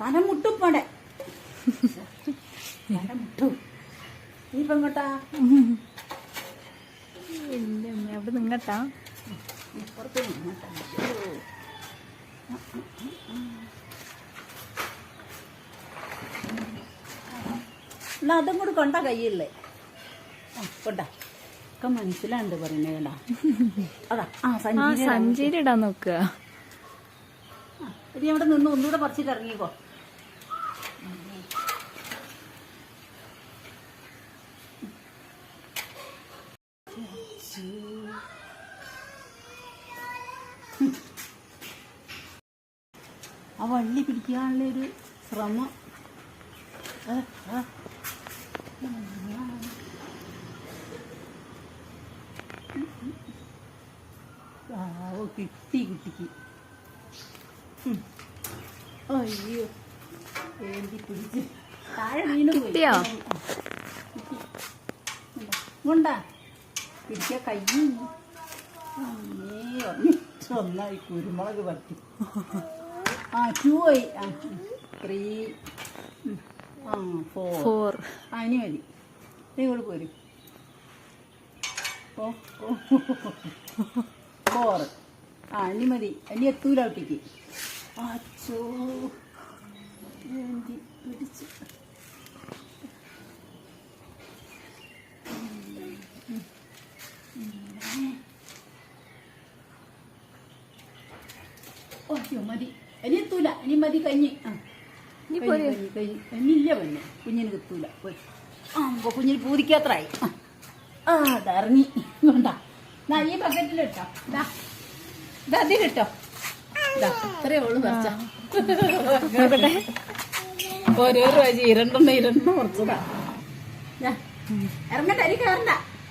തല മുട്ടും പോടെ തല മുട്ടും നീ പെങ്ങോട്ടാ ഇല്ല അവിടെ നിങ്ങട്ടാ പുറത്ത് നിന്നോട്ടാ എന്നാ അതും കൂടി കൊണ്ട കയ്യില്ലേ കൊണ്ട ഒക്കെ മനസ്സിലാണ്ട് പറയുന്നത് അതാ ആ ആ സഞ്ചി സഞ്ചിയിൽ ഇടാൻ നോക്കുക ഇനി അവിടെ നിന്ന് ഒന്നുകൂടെ പറിച്ചിട്ട് ഇറങ്ങിക്കോ ആ വള്ളി പിടിക്കാനുള്ള ഒരു ശ്രമം. ഓ കിട്ടി കുട്ടിക്ക്. അയ്യോ. ഏന്തി പിടിച്ച്. താഴെ വീണ് കിട്ടിയോ? കൊണ്ടാ? പിടിക്ക കൈ ഒന്നായി കുരുമുളക് പറ്റി ആ ടു ആയി. ആ ത്രീ ആ ഫോർ ഫോർ ഇനി മതി. നീ കൂടെ ഫോർ ആ ഇനി മതി. ഇനി എത്തൂല ഒട്ടിക്ക് അച്ചോ. വേണ്ടി പിടിച്ച്. ഓ മതി. ഇനി എത്തൂല. ഇനി മതി കഞ്ഞി. ആ. ഇനിയില്ല പെണ്ണെ കുഞ്ഞിന് കിട്ടൂല. പോയി. ആ കുഞ്ഞിന് പൂതിക്കാത്രായി ആ അതറിഞ്ഞി വേണ്ട എന്നാ ഈ ബക്കറ്റിലിട്ടോ ഇതാ ഇതാ ഇട്ടോ. ഇതാ ഇത്രയേ ഓരോ ഇരണ്ടെണ്ണം കുറച്ചതാ ഇറങ്ങട്ടെ അരി കയറണ്ട.